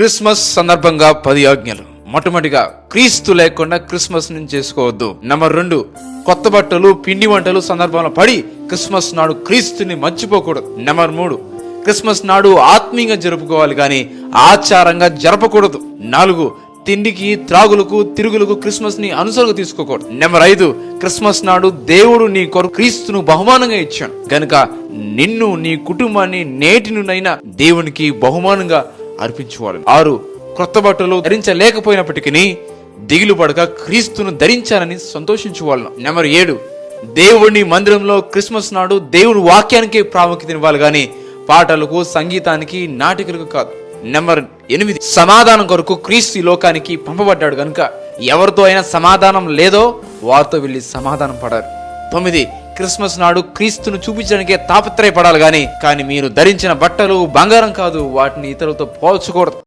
Christmas సందర్భంగా పది ఆజ్ఞలు. మొట్టమొదటిగా క్రీస్తు లేకుండా క్రిస్మస్ నుంచి చేసుకోవద్దు. నెంబర్ రెండు కొత్త బట్టలు పిండి వంటలు సందర్భంలో పడి క్రిస్మస్ నాడు క్రీస్తుని మర్చిపోకూడదు. నెంబర్ మూడు క్రిస్మస్ నాడు ఆత్మీయంగా జరుపుకోవాలి కానీ ఆచారంగా జరపకూడదు. నాలుగు తిండికి త్రాగులకు తిరుగులకు క్రిస్మస్ని అనుసరుగా తీసుకోకూడదు. నెంబర్ ఐదు క్రిస్మస్ నాడు దేవుడు నీ కొరకు క్రీస్తును బహుమానంగా ఇచ్చాడు. గనుక నిన్ను నీ కుటుంబాన్ని నేటి నుండైనా దేవునికి బహుమానంగా అర్పించుకోవాలి ఆరు క్రొత్త బట్టలు ధరించలేకపోయినప్పటికీ దిగులు పడక క్రీస్తును ధరించాలని సంతోషించుకోవాలి నెంబర్ ఏడు దేవుని మందిరంలో క్రిస్మస్ నాడు దేవుని వాక్యానికి ప్రాముఖ్యత ఇవ్వాలి కానీ పాటలకు సంగీతానికి నాటికలకు కాదు. నెంబర్ ఎనిమిది సమాధానం కొరకు క్రీస్తు ఈ లోకానికి పంపబడ్డాడు కనుక ఎవరితో అయినా సమాధానం లేదో వారితో వెళ్ళి సమాధానం పడారు తొమ్మిది క్రిస్మస్ నాడు క్రీస్తును చూపించడానికే తాపత్రయపడాలి కానీ కానీ మీరు ధరించిన బట్టలు బంగారం కాదు వాటిని ఇతరులతో పోల్చకూడదు.